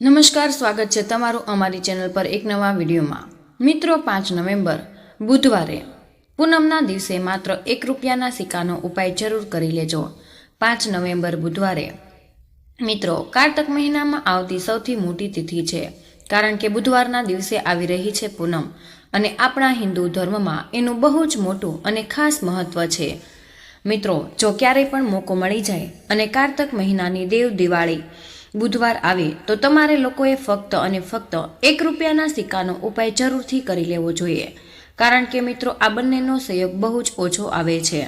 નમસ્કાર, સ્વાગત છે તમારું અમારી ચેનલ પર એક નવા વિડીયોમાં. મિત્રો, પાંચ નવેમ્બર, બુધવારે. પૂનમના દિવસે માત્ર એક રૂપિયાના સિક્કાનો ઉપાય જરૂર કરી લેજો. પાંચ નવેમ્બર, બુધવારે. મિત્રો, કારતક મહિનામાં આવતી સૌથી મોટી તિથિ છે, કારણ કે બુધવારના દિવસે આવી રહી છે પૂનમ અને આપણા હિન્દુ ધર્મમાં એનું બહુ જ મોટું અને ખાસ મહત્વ છે. મિત્રો, જો ક્યારેય પણ મોકો મળી જાય અને કારતક મહિનાની દેવ દિવાળી બુધવાર આવે તો તમારે લોકોએ ફક્ત અને ફક્ત એક રૂપિયાના સિક્કાનો ઉપાય જરૂરથી કરી લેવો જોઈએ. કારણ કે મિત્રો, આ બંનેનો સહયોગ બહુ જ ઓછો આવે છે.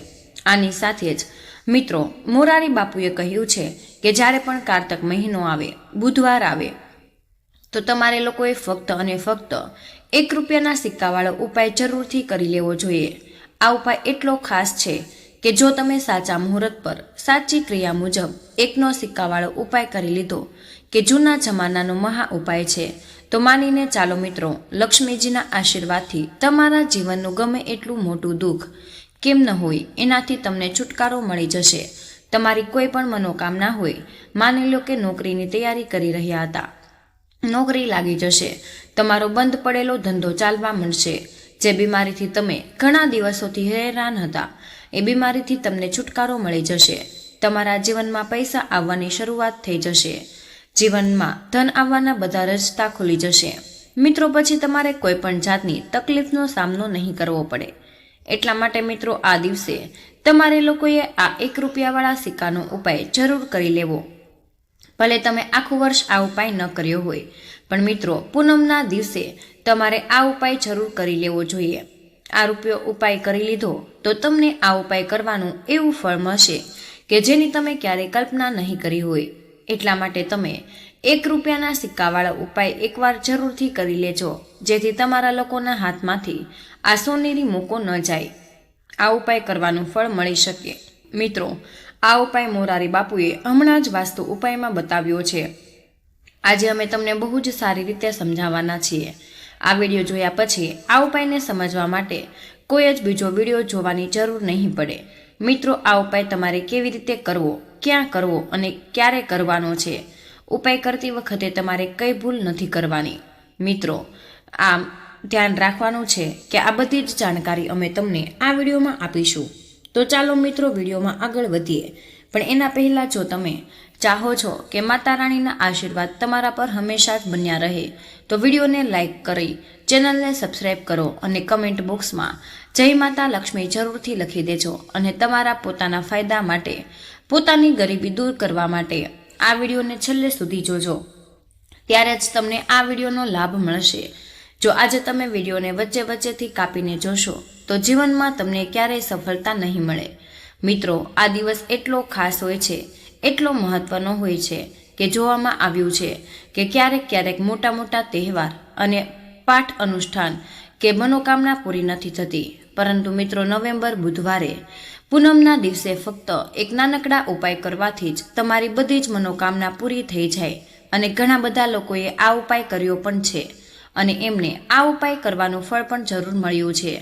આની સાથે જ, મિત્રો, મોરારી બાપુએ કહ્યું છે કે જ્યારે પણ કારતક મહિનો આવે, બુધવાર આવે, તો તમારે લોકોએ ફક્ત અને ફક્ત એક રૂપિયાના સિક્કાવાળો ઉપાય જરૂરથી કરી લેવો જોઈએ. આ ઉપાય એટલો ખાસ છે કે જો તમે સાચા મુહૂર્ત પર સાચી ક્રિયા મુજબ એકનો સિક્કાવાળો ઉપાય કરી લીધો કે જૂના જમાનાનો મહા ઉપાય છે, તો માનીને ચાલો મિત્રો લક્ષ્મીજીના આશીર્વાદથી તમારા જીવનનું ગમે એટલું મોટું દુઃખ કેમ ન હોય એનાથી તમને છુટકારો મળી જશે. તમારી કોઈ પણ મનોકામના હોય, માની લો કે નોકરીની તૈયારી કરી રહ્યા હતા. નોકરી લાગી જશે, તમારો બંધ પડેલો ધંધો ચાલવા મળશે જે બીમારીથી તમે ઘણા દિવસોથી હેરાન હતા. એ બીમારીથી તમને છુટકારો મળી જશે. તમારા જીવનમાં પૈસા આવવાની શરૂઆત થઈ જશે. જીવનમાં ધન આવવાના બધા રસ્તા ખુલી જશે. મિત્રો, પછી તમારે કોઈ પણ જાતની તકલીફનો સામનો નહીં કરવો પડે. એટલા માટે મિત્રો, આ દિવસે તમારે લોકોએ આ એક રૂપિયાવાળા સિક્કાનો ઉપાય જરૂર કરી લેવો. ભલે તમે આખું વર્ષ આ ઉપાય ન કર્યો હોય, પણ મિત્રો, પૂનમના દિવસે તમારે આ ઉપાય જરૂર કરી લેવો જોઈએ. આ રૂપિયો ઉપાય કરી લીધો, તો તમને આ ઉપાય કરવાનું એવું ફળ મળશે કે જેની તમે ક્યારેય કલ્પના નહીં કરી હોય. એટલા માટે તમે એક રૂપિયાના સિક્કાવાળા ઉપાય એકવાર જરૂરથી કરી લેજો, જેથી તમારા લોકોના હાથમાંથી આ સોનેરી મૂકો ન જાય. આ ઉપાય કરવાનું ફળ મળી શકે. મિત્રો, આ ઉપાય મોરારી બાપુએ હમણાં જ વાસ્તુ ઉપાયમાં બતાવ્યો છે. આજે અમે તમને બહુ જ સારી રીતે સમજાવવાના છીએ. આ વીડિયો જોયા પછી આ ઉપાયને સમજવા માટે કોઈ જ બીજો વીડિયો જોવાની જરૂર નહીં પડે. મિત્રો, આ ઉપાય તમારે કેવી રીતે કરવો, ક્યાં કરવો અને ક્યારે કરવાનો છે? ઉપાય કરતી વખતે તમારે કઈ ભૂલ નથી કરવાની. મિત્રો, આમ ધ્યાન રાખવાનું છે કે આ બધી જ જાણકારી અમે તમને આ વિડીયોમાં આપીશું. તો ચાલો મિત્રો, વિડીયોમાં આગળ વધીએ. પણ એના પહેલાં જો તમે ચાહો છો કે માતા રાણીના આશીર્વાદ તમારા પર હંમેશા જ બન્યા રહે, તો વિડીયોને લાઇક કરી, ચેનલને સબસ્ક્રાઇબ કરો અને કમેન્ટ બોક્સમાં જય માતા લક્ષ્મી જરૂરથી લખી દેજો અને તમારા પોતાના ફાયદા માટે, પોતાની ગરીબી દૂર કરવા માટે આ વિડીયોને છેલ્લે સુધી જોજો. ત્યારે જ તમને આ વિડીયોનો લાભ મળશે. જો આજે તમે વિડીયોને વચ્ચે વચ્ચેથી કાપીને જોશો, તો જીવનમાં તમને ક્યારેય સફળતા નહીં મળે. મિત્રો, આ દિવસ એટલો ખાસ હોય છે એટલો મહત્વનો હોય છે કે જોવામાં આવ્યું છે કે ક્યારેક ક્યારેક મોટા મોટા તહેવાર અને પાઠ અનુષ્ઠાન કે મનોકામના પૂરી નથી થતી. પરંતુ મિત્રો, નવેમ્બર, બુધવારે પૂનમના દિવસે ફક્ત એક નાનકડા ઉપાય કરવાથી જ તમારી બધી જ મનોકામના પૂરી થઈ જાય અને ઘણા બધા લોકોએ આ ઉપાય કર્યો પણ છે અને એમને આ ઉપાય કરવાનું ફળ પણ જરૂર મળ્યું છે.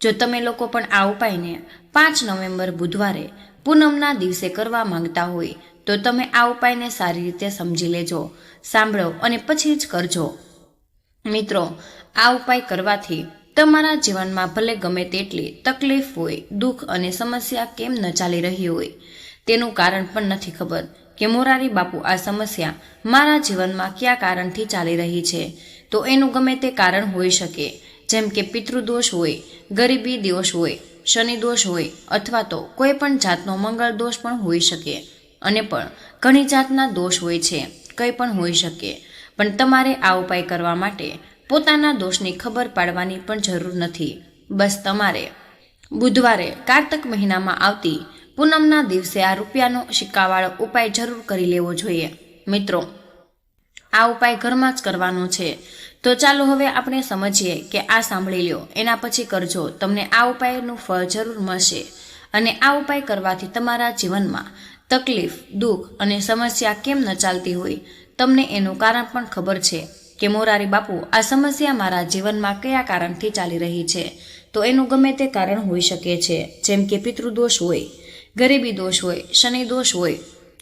જો તમે લોકો પણ આ ઉપાયને પાંચ નવેમ્બર, બુધવારે પૂનમના દિવસે કરવા માંગતા હોય તો તમે આ ઉપાયને સારી રીતે સમજી લેજો, સાંભળો અને પછી જ કરજો. મિત્રો, આ ઉપાય કરવાથી તમારા જીવનમાં ભલે ગમે તેટલી તકલીફ હોય, દુઃખ અને સમસ્યા કેમ ન ચાલી રહી હોય, તેનું કારણ પણ નથી ખબર કે મોરારી બાપુ આ સમસ્યા મારા જીવનમાં કયા કારણથી ચાલી રહી છે. તો એનું ગમે તે કારણ હોઈ શકે, જેમ કે પિતૃદોષ હોય, ગરીબી દોષ હોય શનિ દોષ હોય, અથવા તો કોઈ પણ જાતનો મંગળ દોષ પણ હોઈ શકે. અને પણ ઘણી જાતના દોષ હોય છે, કંઈ પણ હોઈ શકે. પણ તમારે આ ઉપાય કરવા માટે પોતાના દોષની ખબર પાડવાની પણ જરૂર નથી. બસ તમારે બુધવારે કારતક મહિનામાં આવતી પૂનમના દિવસે આ રૂપિયાનો સિક્કાવાળો ઉપાય જરૂર કરી લેવો જોઈએ. મિત્રો, આ ઉપાય ઘરમાં જ કરવાનો છે. તો ચાલો હવે આપણે સમજીએ કે આ સાંભળી લ્યો. એના પછી કરજો. તમને આ ઉપાયનું ફળ જરૂર મળશે. અને આ ઉપાય કરવાથી તમારા જીવનમાં તકલીફ, દુઃખ અને સમસ્યા કેમ ન ચાલતી હોય, તમને એનું કારણ પણ ખબર છે કે મોરારી બાપુ આ સમસ્યા મારા જીવનમાં કયા કારણથી ચાલી રહી છે. તો એનું ગમે તે કારણ હોઈ શકે છે, જેમ કે પિતૃદોષ હોય, ગરીબી દોષ હોય, શનિ દોષ હોય,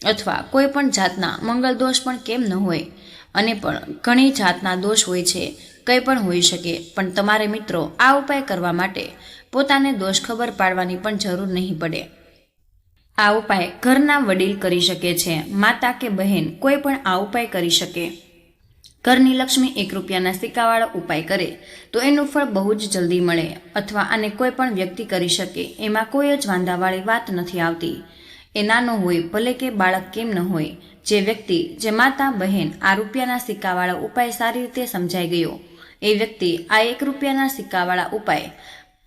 અથવા કોઈ પણ જાતના મંગળ દોષ પણ કેમ ન હોય. અને પણ ઘણી જાતના દોષ હોય છે, કંઈ પણ હોઈ શકે, પણ તમારે મિત્રો આ ઉપાય કરવા માટે પોતાને દોષ ખબર પાડવાની પણ જરૂર નહીં પડે. આ ઉપાય ઘરના વડીલ કરી શકે છે, માતા કે બહેન, કોઈ પણ આ ઉપાય કરી શકે. ઘરની લક્ષ્મી એક રૂપિયાના સિક્કાવાળો ઉપાય કરે, તો એનું ફળ બહુ જ જલ્દી મળે, અથવા આને કોઈ પણ વ્યક્તિ કરી શકે, એમાં કોઈ જ વાંધાવાળી વાત નથી આવતી. એ નાનો હોય, ભલે કે બાળક કેમ ન હોય, જે વ્યક્તિ, જે માતા, બહેન આ રૂપિયાના સિક્કાવાળા ઉપાય સારી રીતે સમજાઈ ગયો. એ વ્યક્તિ આ એક રૂપિયાના સિક્કાવાળા ઉપાય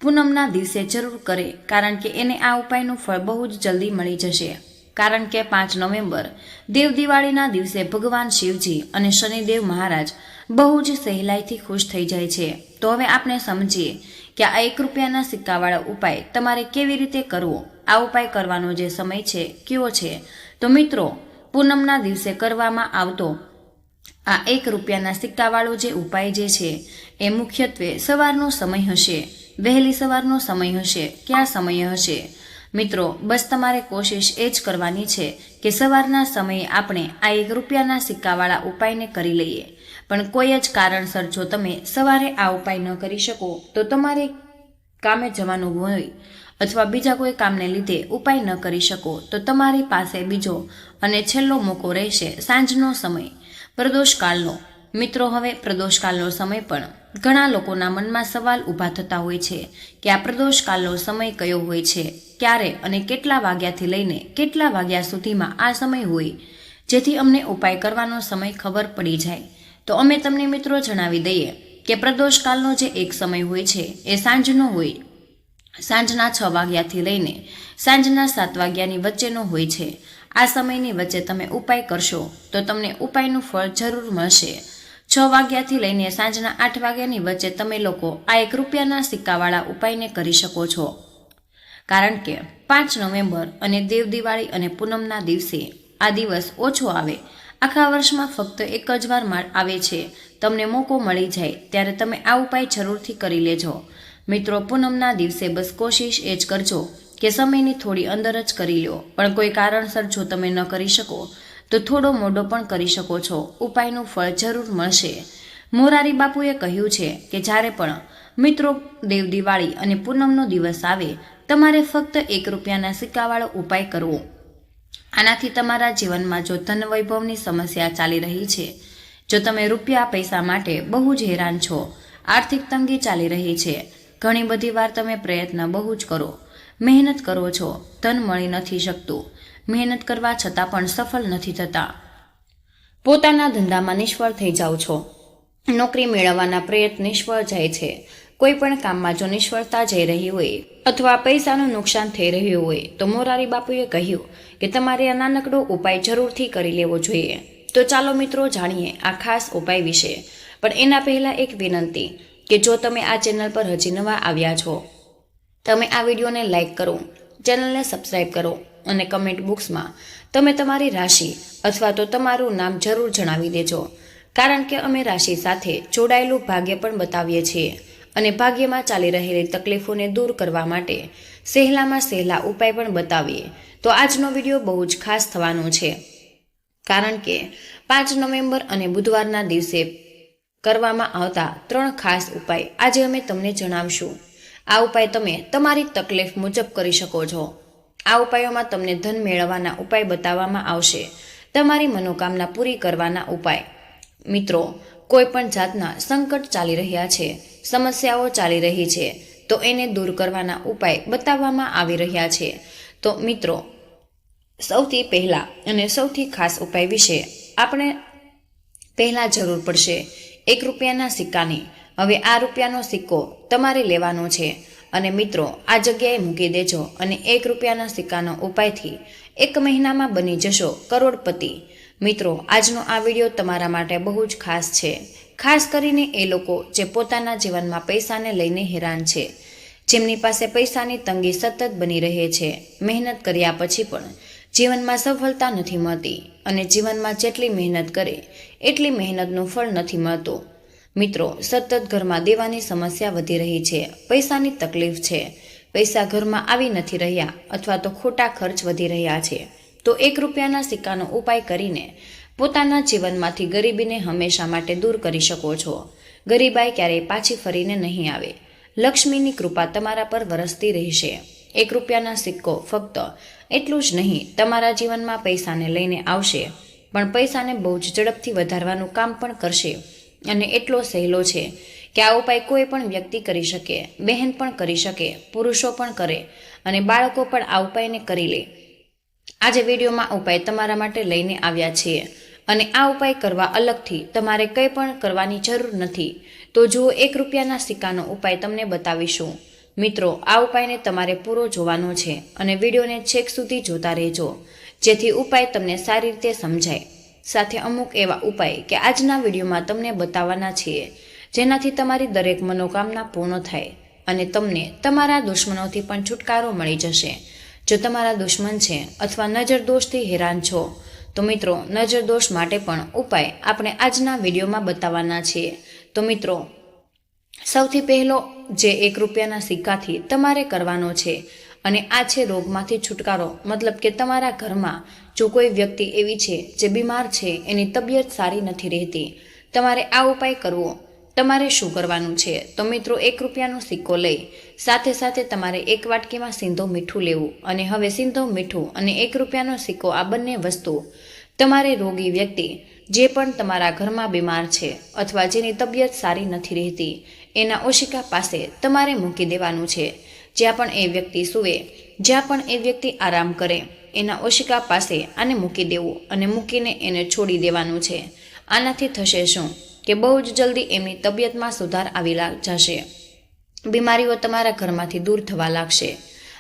પૂનમના દિવસે જરૂર કરે, કારણ કે એને આ ઉપાયનું ફળ બહુ જ જલ્દી મળી જશે. કારણ કે પાંચ નવેમ્બર, દેવ દિવાળીના દિવસે ભગવાન શિવજી અને શનિદેવ મહારાજ બહુ જ સહેલાઈથી ખુશ થઈ જાય છે. તો હવે આપણે સમજીએ કે આ એક રૂપિયાના સિક્કાવાળા ઉપાય તમારે કેવી રીતે કરવો? આ ઉપાય કરવાનો જે સમય છે, કયો છે? તો મિત્રો, પૂનમના દિવસે કરવામાં આવતો આ એક રૂપિયાના સિક્કાવાળો જે ઉપાય જે છે, એ મુખ્યત્વે સવારનો સમય હશે. વહેલી સવારનો સમય હશે. ક્યાં સમય હશે? મિત્રો, બસ તમારે કોશિશ એ જ કરવાની છે કે સવારના સમયે આપણે આ એક રૂપિયાના સિક્કાવાળા ઉપાયને કરી લઈએ. પણ કોઈ જ કારણસર જો તમે સવારે આ ઉપાય ન કરી શકો, તો તમારે કામે જવાનું હોય અથવા બીજા કોઈ કામને લીધે ઉપાય ન કરી શકો, તો તમારી પાસે બીજો અને છેલ્લો મોકો રહેશે સાંજનો સમય. પ્રદોષકાળનો. મિત્રો, હવે પ્રદોષકાળનો સમય પણ ઘણા લોકોના મનમાં સવાલ ઊભા થતા હોય છે કે આ પ્રદોષકાળનો સમય કયો હોય છે, ક્યારે અને કેટલા વાગ્યાથી લઈને કેટલા વાગ્યા સુધીમાં આ સમય હોય, જેથી અમને ઉપાય કરવાનો સમય ખબર પડી જાય. તો અમે તમને મિત્રો જણાવી દઈએ કે પ્રદોષકાળનો જે એક સમય હોય છે, એ સાંજનો હોય. સાંજના છ વાગ્યાથી લઈને સાંજના સાત વાગ્યાની વચ્ચેનો હોય છે. આ સમયની વચ્ચે તમે ઉપાય કરશો તો તમને ઉપાયનું ફળ જરૂર મળશે. છ વાગ્યાથી લઈને સાંજના આઠ વાગ્યાની વચ્ચે તમે લોકો આ એક રૂપિયાના સિક્કાવાળા ઉપાયને કરી શકો છો. કારણ કે પાંચ નવેમ્બર અને દેવ દિવાળી અને પૂનમના દિવસે આ દિવસ ઓછો આવે. આખા વર્ષમાં ફક્ત એક જ વાર માળ આવે છે. તમને મોકો મળી જાય ત્યારે તમે આ ઉપાય જરૂરથી કરી લેજો. મિત્રો, પૂનમના દિવસે બસ કોશિશ એ જ કરજો કે સમયની થોડી અંદર જ કરી લો. પણ કોઈ કારણસર જો તમે ન કરી શકો તો થોડો મોડો પણ કરી શકો છો. ઉપાયનું ફળ જરૂર મળશે. મોરારી બાપુએ કહ્યું છે કે જ્યારે પણ મિત્રો દેવ દિવાળી અને પૂનમનો દિવસ આવે, તમારે ફક્ત એક રૂપિયાના સિક્કાવાળો ઉપાય કરવો. આનાથી તમારા જીવનમાં જો ધન વૈભવની સમસ્યા ચાલી રહી છે, જો તમે રૂપિયા પૈસા માટે બહુ જ હેરાન છો, આર્થિક તંગી ચાલી રહી છે, ઘણી બધી વાર તમે પ્રયત્ન બહુ જ કરો. મહેનત કરો છો, ધન મળી નથી શકતું. મહેનત કરવા છતાં પણ સફળ નથી થતા. પોતાના ધંધામાં નિષ્ફળ થઈ જાઓ છો. નોકરી મેળવવાના પ્રયત્ન નિષ્ફળ જાય છે. કોઈ પણ કામમાં જો નિષ્ફળતા જઈ રહી હોય અથવા પૈસાનું નુકસાન થઈ રહ્યું હોય તો મોરારી બાપુએ કહ્યું કે તમારે આ નાનકડો ઉપાય જરૂરથી કરી લેવો જોઈએ. તો ચાલો મિત્રો જાણીએ આ ખાસ ઉપાય વિશે. પણ એના પહેલાં એક વિનંતી કે જો તમે આ ચેનલ પર હજી નવા આવ્યા છો, તમે આ વિડીયોને લાઇક કરો, ચેનલને સબસ્ક્રાઈબ કરો અને કમેન્ટ બોક્સમાં તમે તમારી રાશિ અથવા તો તમારું નામ જરૂર જણાવી દેજો. કારણ કે અમે રાશિ સાથે જોડાયેલું ભાગ્ય પણ બતાવીએ છીએ અને ભાગ્યમાં ચાલી રહેલી તકલીફોને દૂર કરવા માટે સહેલામાં સહેલા ઉપાય પણ બતાવીએ. તો આજનો વીડિયો બહુ જ ખાસ થવાનો છે. કારણ કે પાંચ નવેમ્બર અને બુધવારના દિવસે કરવામાં આવતા ત્રણ ખાસ ઉપાય આજે અમે તમને જણાવશું. આ ઉપાય તમે તમારી તકલીફ મુજબ કરી શકો છો. આ ઉપાયોમાં તમને ધન મેળવવાના ઉપાય બતાવવામાં આવશે. તમારી મનોકામના પૂરી કરવાના ઉપાય. મિત્રો, કોઈ પણ જાતના સંકટ ચાલી રહ્યા છે, સમસ્યાઓ ચાલી રહી છે, તો એને દૂર કરવાના ઉપાય બતાવવામાં આવી રહ્યા છે. તો મિત્રો, સૌથી પહેલાં અને સૌથી ખાસ ઉપાય વિશે આપણે પહેલાં જરૂર પડશે. એક રૂપિયાના સિક્કાની. હવે આ રૂપિયાનો સિક્કો તમારે લેવાનો છે. અને મિત્રો, આ જગ્યાએ મૂકી દેજો અને એક રૂપિયાના સિક્કાનો ઉપાયથી એક મહિનામાં બની જશો કરોડપતિ. મિત્રો, આજનો આ વીડિયો તમારા માટે બહુ જ ખાસ છે. ખાસ કરીને એ લોકો જે પોતાના જીવનમાં પૈસાને લઈને હેરાન છે. જેમની પાસે પૈસાની તંગી સતત બની રહે છે. મહેનત કર્યા પછી પણ જીવનમાં સફળતા નથી મળતી અને જીવનમાં જેટલી મહેનત કરે, એટલી મહેનતનું ફળ નથી મળતું. મિત્રો, સતત ઘરમાં દેવાની સમસ્યા વધી રહી છે. પૈસાની તકલીફ છે. પૈસા ઘરમાં આવી નથી રહ્યા અથવા તો ખોટા ખર્ચ વધી રહ્યા છે. તો એક રૂપિયાના સિક્કાનો ઉપાય કરીને પોતાના જીવનમાંથી ગરીબીને હંમેશા માટે દૂર કરી શકો છો. ગરીબાઈ ક્યારેય પાછી ફરીને નહીં આવે. લક્ષ્મીની કૃપા તમારા પર વરસતી રહેશે. એક રૂપિયાના સિક્કો ફક્ત એટલું જ નહીં, તમારા જીવનમાં પૈસાને લઈને આવશે. પણ પૈસાને બહુ જ ઝડપથી વધારવાનું કામ પણ કરશે. અને એટલો સહેલો છે કે આ ઉપાય કોઈ પણ વ્યક્તિ કરી શકે, બહેન પણ કરી શકે, પુરુષો પણ કરે અને બાળકો પણ આ ઉપાયને કરી લે. આજે વિડીયોમાં ઉપાય તમારા માટે લઈને આવ્યા છીએ અને આ ઉપાય કરવા અલગથી તમારે કંઈ પણ કરવાની જરૂર નથી. તો જુઓ એક રૂપિયાના સિક્કાનો ઉપાય તમને બતાવીશું. મિત્રો, આ ઉપાયને તમારે પૂરો જોવાનો છે અને વિડીયોને છેક સુધી જોતા રહેજો, જેથી ઉપાય તમને સારી રીતે સમજાય. સાથે અમુક એવા ઉપાય કે આજના વિડીયોમાં તમને બતાવવાના છીએ. જેનાથી તમારી દરેક મનોકામના પૂર્ણ થાય અને તમને તમારા દુશ્મનોથી પણ છુટકારો મળી જશે. જો તમારા દુશ્મન છે અથવા નજર દોષથી હેરાન છો, તો મિત્રો નજર દોષ માટે પણ ઉપાય આપણે આજના વિડીયોમાં બતાવવાના છીએ. તો મિત્રો, સૌથી પહેલો જે એક રૂપિયાના સિક્કાથી તમારે કરવાનો છે અને આ છે રોગમાંથી છુટકારો. મતલબ કે તમારા ઘરમાં જો કોઈ વ્યક્તિ એવી છે જે બીમાર છે, એની તબિયત સારી નથી રહેતી, તમારે આ ઉપાય કરવો. તમારે શું કરવાનું છે? તો મિત્રો એક રૂપિયાનો સિક્કો લઈ, સાથે સાથે તમારે એક વાટકીમાં સિંધો મીઠું લેવું. અને હવે સિંધો મીઠું અને એક રૂપિયાનો સિક્કો આ બંને વસ્તુ તમારે રોગી વ્યક્તિ જે પણ તમારા ઘરમાં બીમાર છે અથવા જેની તબિયત સારી નથી રહેતી, એના ઓશિકા પાસે તમારે મૂકી દેવાનું છે. જ્યાં પણ એ વ્યક્તિ સૂવે, જ્યાં પણ એ વ્યક્તિ આરામ કરે, એના ઓશિકા પાસે આને મૂકી દેવું અને મૂકીને એને છોડી દેવાનું છે. આનાથી થશે શું? કે બહુ જ જલ્દી એમની તબિયતમાં સુધાર આવી જશે. બીમારીઓ તમારા ઘરમાંથી દૂર થવા લાગશે.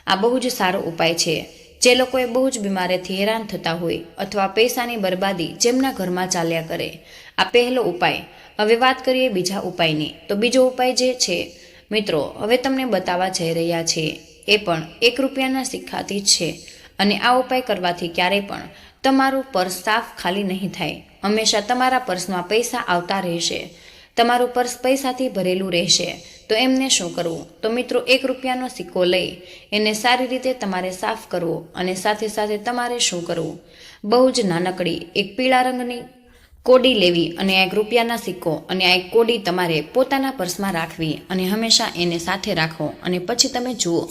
આ બહુ જ સારો ઉપાય છે. જે લોકોએ બહુ જ બીમારીથી હેરાન થતા હોય અથવા પૈસાની બરબાદી જેમના ઘરમાં ચાલ્યા કરે. આ પહેલો ઉપાય. હવે વાત કરીએ બીજા ઉપાયની. તો બીજો ઉપાય જે છે મિત્રો, હવે તમને બતાવવા જઈ રહ્યા છે એ પણ એક રૂપિયાના સિક્કાથી જ છે. અને આ ઉપાય કરવાથી ક્યારેય પણ તમારું પર્સ સાફ ખાલી નહીં થાય. હંમેશા તમારા પર્સમાં પૈસા આવતા રહેશે. તમારું પર્સ પૈસાથી ભરેલું રહેશે. તો એમને શું કરવું? તો મિત્રો, એક રૂપિયાનો સિક્કો લઈ, એને સારી રીતે તમારે સાફ કરવો અને સાથે સાથે તમારે શું કરવું? બહુ જ નાનકડી, એક પીળા રંગની કોડી લેવી અને એક રૂપિયાના સિક્કો અને આ એક કોડી તમારે પોતાના પર્સમાં રાખવી અને હંમેશા એને સાથે રાખો અને પછી તમે જુઓ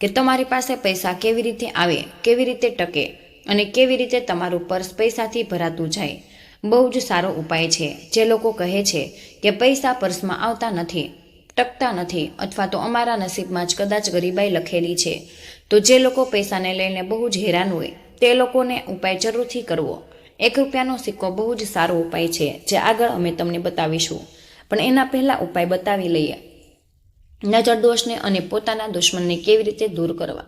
કે તમારી પાસે પૈસા કેવી રીતે આવે, કેવી રીતે ટકે અને કેવી રીતે તમારું પર્સ પૈસાથી ભરાતું જાય. બહુ જ સારો ઉપાય છે. જે લોકો કહે છે કે પૈસા પર્સમાં આવતા નથી, ટકતા નથી અથવા તો અમારા નસીબમાં જ કદાચ ગરીબાઈ લખેલી છે. તો જે લોકો પૈસાને લઈને બહુ જ હેરાન હોય, તે લોકોને ઉપાય જરૂરથી કરવો. એક રૂપિયાનો સિક્કો બહુ જ સારો ઉપાય છે, જે આગળ અમે તમને બતાવીશું. પણ એના પહેલાં ઉપાય બતાવી લઈએ. નજર દોષને અને પોતાના દુશ્મનને કેવી રીતે દૂર કરવા?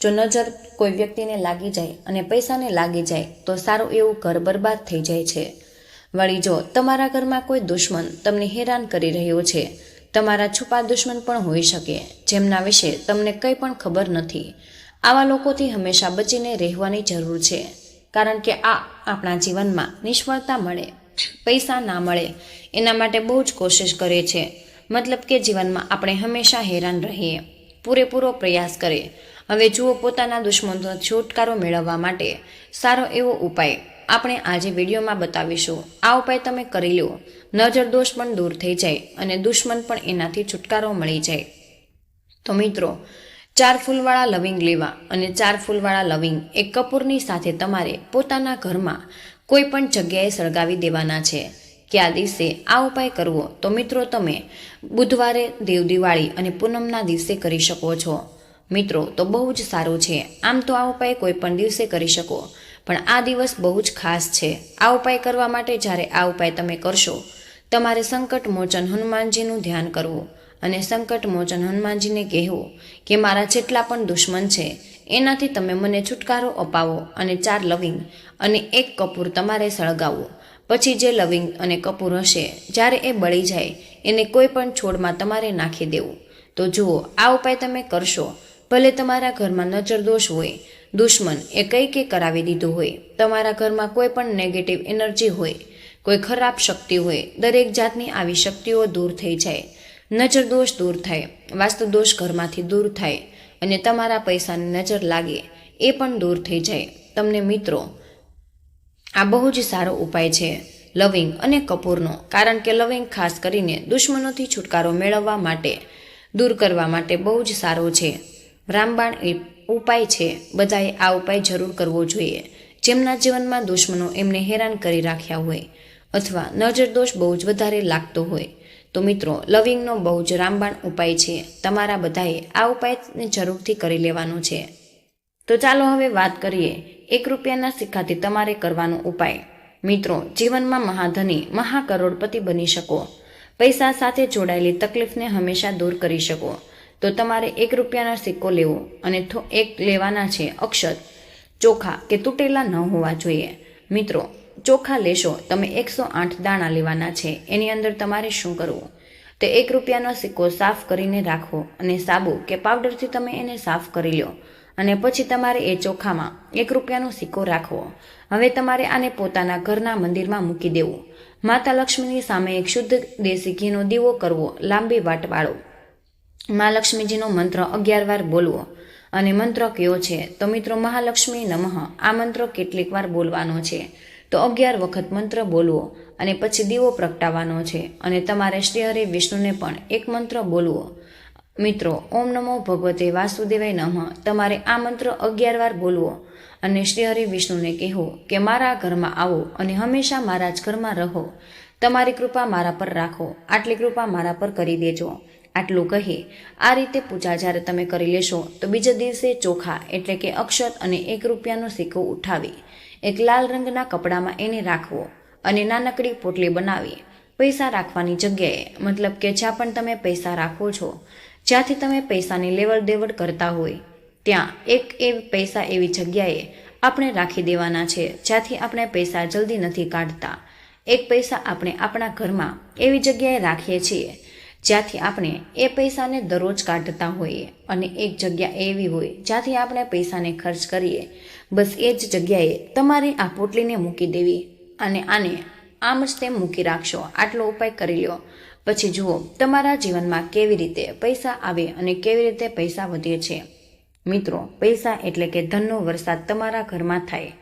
જો નજર કોઈ વ્યક્તિને લાગી જાય અને પૈસાને લાગી જાય, તો સારું એવું ઘર બરબાદ થઈ જાય છે. વળી જો તમારા ઘરમાં કોઈ દુશ્મન તમને હેરાન કરી રહ્યો છે, તમારા છુપા દુશ્મન પણ હોઈ શકે, જેમના વિશે તમને કંઈ પણ ખબર નથી. આવા લોકોથી હંમેશા બચીને રહેવાની જરૂર છે. કારણ કે આ આપણા જીવનમાં નિષ્ફળતા મળે, પૈસા ના મળે, એના માટે બહુ જ કોશિશ કરે છે. મતલબ કે જીવનમાં આપણે હંમેશા હેરાન રહીએ, પૂરેપૂરો પ્રયાસ કરે. હવે જુઓ પોતાના દુશ્મનનો છુટકારો મેળવવા માટે સારો એવો ઉપાય આપણે આજે વિડીયોમાં બતાવીશું. આ ઉપાય તમે કરી લો. નજર દોષ પણ દૂર થઈ જાય અને દુશ્મન પણ એનાથી છુટકારો મળી જાય. તો મિત્રો ચાર ફૂલવાળા લવિંગ લેવા અને ચાર ફૂલવાળા લવિંગ એક કપૂરની સાથે તમારે પોતાના ઘરમાં કોઈ પણ જગ્યાએ સળગાવી દેવાના છે. કે આ દિવસે આ ઉપાય કરવો તો મિત્રો તમે બુધવારે દેવ દિવાળી અને પૂનમના દિવસે કરી શકો છો. મિત્રો, તો બહુ જ સારું છે. આમ તો આ ઉપાય કોઈ પણ દિવસે કરી શકો, પણ આ દિવસ બહુ જ ખાસ છે. આ ઉપાય કરવા માટે જ્યારે આ ઉપાય તમે કરશો, તમારે સંકટ મોચન હનુમાનજીનું ધ્યાન કરવું. અને સંકટ મોચન હનુમાનજીને કહેવું કે મારા જેટલા પણ દુશ્મન છે, એનાથી તમે મને છુટકારો અપાવો અને ચાર લવિંગ અને એક કપૂર તમારે સળગાવો પછી જે લવિંગ અને કપૂર હશે, જ્યારે એ બળી જાય, એને કોઈ પણ છોડમાં તમારે નાખી દેવું. તો જુઓ, આ ઉપાય તમે કરશો. ભલે તમારા ઘરમાં નજર દોષ હોય, દુશ્મન એ કંઈ કે કરાવી દીધું હોય, તમારા ઘરમાં કોઈ પણ નેગેટિવ એનર્જી હોય, કોઈ ખરાબ શક્તિ હોય, દરેક જાતની આવી શક્તિઓ દૂર થઈ જાય. નજર દોષ દૂર થાય, વાસ્તુ દોષ ઘરમાંથી દૂર થાય અને તમારા પૈસાની નજર લાગે, એ પણ દૂર થઈ જાય. તમને મિત્રો, આ બહુ જ સારો ઉપાય છે, લવિંગ અને કપૂરનો, કારણ કે લવિંગ ખાસ કરીને દુશ્મનોથી છુટકારો મેળવવા માટે, દૂર કરવા માટે બહુ જ સારો છે. રામબાણ એ ઉપાય છે, બધાએ આ ઉપાય જરૂર કરવો જોઈએ. જેમના જીવનમાં દુશ્મનો એમને હેરાન કરી રાખ્યા હોય અથવા નજર દોષ બહુ જ વધારે લાગતો હોય તો મિત્રો, લવિંગનો બહુ જ રામબાણ ઉપાય છે. તમારા બધાએ આ ઉપાયને જરૂરથી કરી લેવાનો છે. તો ચાલો હવે વાત કરીએ એક રૂપિયાના સિક્કાથી તમારે કરવાનો ઉપાય. મિત્રો, જીવનમાં મહાધની, મહાકરોડપતિ બની શકો. પૈસા સાથે જોડાયેલી તકલીફને હંમેશા દૂર કરી શકો. તો તમારે એક રૂપિયાનો સિક્કો લેવો અને એક લેવાના છે અક્ષત ચોખા કે તૂટેલા ન હોવા જોઈએ. મિત્રો ચોખા લેશો, તમે એકસો આઠ દાણા લેવાના છે, એની અંદર તમારે શું કરવું? તે એક રૂપિયાનો સિક્કો સાફ કરીને રાખો અને સાબુ કે પાવડરથી તમે એને સાફ કરી લો. અને પછી તમારે એ ચોખામાં એક રૂપિયાનો સિક્કો રાખવો. હવે તમારે આને પોતાના ઘરના મંદિરમાં મૂકી દેવું. માતા લક્ષ્મીની સામે એક શુદ્ધ દેશી ઘીનો દીવો કરવો લાંબી વાટવાળો. મા લક્ષ્મીજીનો મંત્ર અગિયાર વાર બોલવો. અને મંત્ર કયો છે? તો મિત્રો, મહાલક્ષ્મી નમઃ. આ મંત્ર કેટલીક વાર બોલવાનો છે. તો અગિયાર વખત મંત્ર બોલવો અને પછી દીવો પ્રગટાવવાનો છે અને તમારે શ્રી હરિ વિષ્ણુને પણ એક મંત્ર બોલવો. મિત્રો, ઓમ નમો ભગવતે વાસુદેવાય નમઃ. તમારે આ મંત્ર અગિયાર વાર બોલવો અને શ્રી હરિ વિષ્ણુને કહેવો કે મારા ઘરમાં આવો અને હંમેશા મારા જ ઘરમાં રહો. તમારી કૃપા મારા પર રાખો. આટલી કૃપા મારા પર કરી દેજો. આટલું કહી. આ રીતે પૂજા જ્યારે તમે કરી લેશો તો બીજા દિવસે ચોખા એટલે કે અક્ષત અને એક રૂપિયાનો સિક્કો ઉઠાવી. એક લાલ રંગના કપડામાં એને રાખવો અને નાનકડી પોટલી બનાવી પૈસા રાખવાની જગ્યાએ. મતલબ કે જ્યાં પણ તમે પૈસા રાખો છો, જ્યાંથી તમે પૈસાની લેવડ દેવડ કરતા હોય, ત્યાં એક એ પૈસા એવી જગ્યાએ આપણે રાખી દેવાના છે, જ્યાંથી આપણે પૈસા જલ્દી નથી કાઢતા. એક પૈસા આપણે આપણા ઘરમાં એવી જગ્યાએ રાખીએ છીએ જ્યાંથી આપણે એ પૈસાને દરરોજ કાઢતા હોઈએ અને એક જગ્યા એવી હોય જ્યાંથી આપણે પૈસાને ખર્ચ કરીએ, બસ એ જ જગ્યાએ તમારી આ પોટલીને મૂકી દેવી અને આને આમ જ તેમ મૂકી રાખશો. આટલો ઉપાય કરી લો પછી જુઓ, તમારા જીવનમાં કેવી રીતે પૈસા આવે અને કેવી રીતે પૈસા વધે છે. મિત્રો, પૈસા એટલે કે ધનનો વરસાદ તમારા ઘરમાં થાય,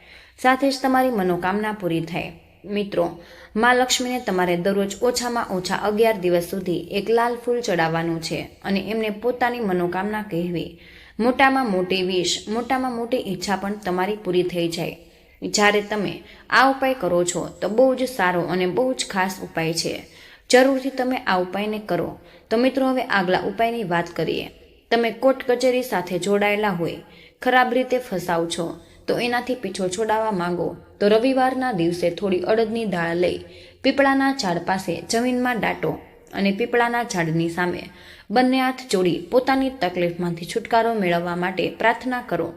સાથે જ તમારી મનોકામના પૂરી થાય. મિત્રો, મા લક્ષ્મીને તમારે દરરોજ ઓછામાં ઓછા અગિયાર દિવસ સુધી એક લાલ ફૂલ ચડાવવાનું છે અને એમને પોતાની મનોકામના કહેવી. મોટામાં મોટી વિશ, મોટામાં મોટી ઈચ્છા પણ તમારી પૂરી થઈ જાય. જ્યારે તમે આ ઉપાય કરો છો, તો બહુ જ સારો અને બહુ જ ખાસ ઉપાય છે. જરૂરથી તમે આ ઉપાયને કરો. તો મિત્રો, હવે આગલા ઉપાયની વાત કરીએ. તમે કોર્ટ કચેરી સાથે જોડાયેલા હોય, ખરાબ રીતે ફસાવ છો, તો એનાથી પીછો છોડાવવા માંગો. તો રવિવારના દિવસે થોડી અડદની દાળ લઈ પીપળાના ઝાડ પાસે જમીનમાં દાટો અને પીપળાના ઝાડની સામે બંને હાથ જોડી પોતાની તકલીફમાંથી છુટકારો મેળવવા માટે પ્રાર્થના કરો.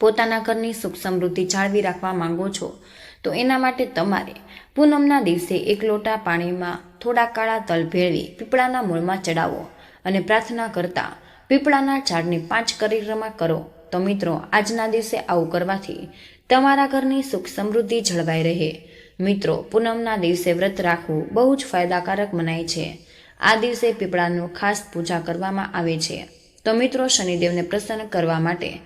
પોતાના ઘરની સુખ સમૃદ્ધિ જાળવી રાખવા માંગો છો, તો એના માટે તમારે પૂનમના દિવસે એક લોટા પાણીમાં થોડા કાળા તલ ભેળવી પીપળાના મૂળમાં ચડાવો અને પ્રાર્થના કરતા પીપળાના ઝાડની પાંચ પરિક્રમા કરો. તો મિત્રો, આજના દિવસે આવું કરવાથી તમારા ઘરની સુખ સમૃદ્ધિ જળવાઈ રહે. મિત્રો, પૂનમના દિવસે વ્રત રાખવું બહુ જ ફાયદાકારક મનાય છે. આ દિવસે પીપળાનું ખાસ પૂજા કરવામાં આવે છે. તો મિત્રો, શનિદેવને પ્રસન્ન કરવા માટે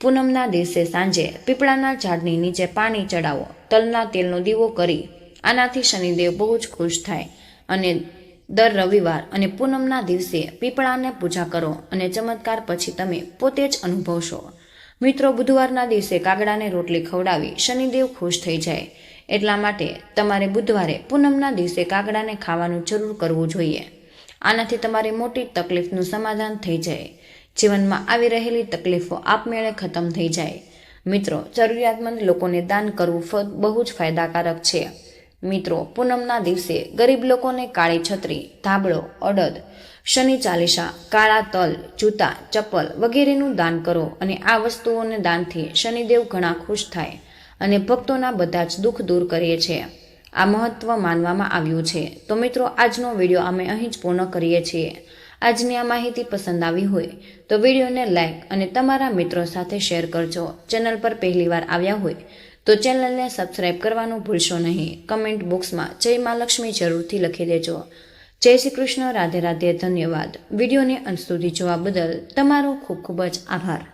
પૂનમના દિવસે સાંજે પીપળાના ઝાડની નીચે પાણી ચડાવો. તલના તેલનો દીવો કરી. આનાથી શનિદેવ બહુ જ ખુશ થાય અને દર રવિવાર અને પૂનમના દિવસે પીપળાને પૂજા કરો અને ચમત્કાર પછી તમે પોતે જ અનુભવશો. મિત્રો બુધવારના દિવસે કાગડાને રોટલી ખવડાવી શનિદેવ ખુશ થઈ જાય. એટલા માટે તમારે બુધવારે પૂનમના દિવસે કાગડાને ખાવાનું જરૂર કરવું જોઈએ. આનાથી તમારી મોટી તકલીફનું સમાધાન થઈ જાય. જીવનમાં આવી રહેલી તકલીફો આપમેળે ખતમ થઈ જાય. મિત્રો, જરૂરિયાતમંદ લોકોને દાન કરવું બહુ જ ફાયદાકારક છે. મિત્રો, પૂનમના દિવસે ગરીબ લોકોને કાળી છત્રી, ધાબળો, અડદ, શનિ ચાલીસા, કાળા તલ, જૂતા, ચપ્પલ વગેરેનું દાન કરો અને આ વસ્તુઓને દાનથી શનિદેવ ઘણા ખુશ થાય અને ભક્તોના બધા જ દુઃખ દૂર કરીએ છીએ આ મહત્વ માનવામાં આવ્યું છે. તો મિત્રો, આજનો વીડિયો અમે અહીં જ પૂર્ણ કરીએ છીએ. આજની આ માહિતી પસંદ આવી હોય તો વિડીયોને લાઇક અને તમારા મિત્રો સાથે શેર કરજો. ચેનલ પર પહેલીવાર આવ્યા હોય તો ચેનલને સબસ્ક્રાઈબ કરવાનું ભૂલશો નહીં. કમેન્ટ બોક્સમાં જય મા લક્ષ્મી જરૂરથી લખી દેજો. જય શ્રી કૃષ્ણ, રાધે રાધે, ધન્યવાદ. વિડીયોને અંત સુધી જોવા બદલ તમારો ખૂબ ખૂબ જ આભાર.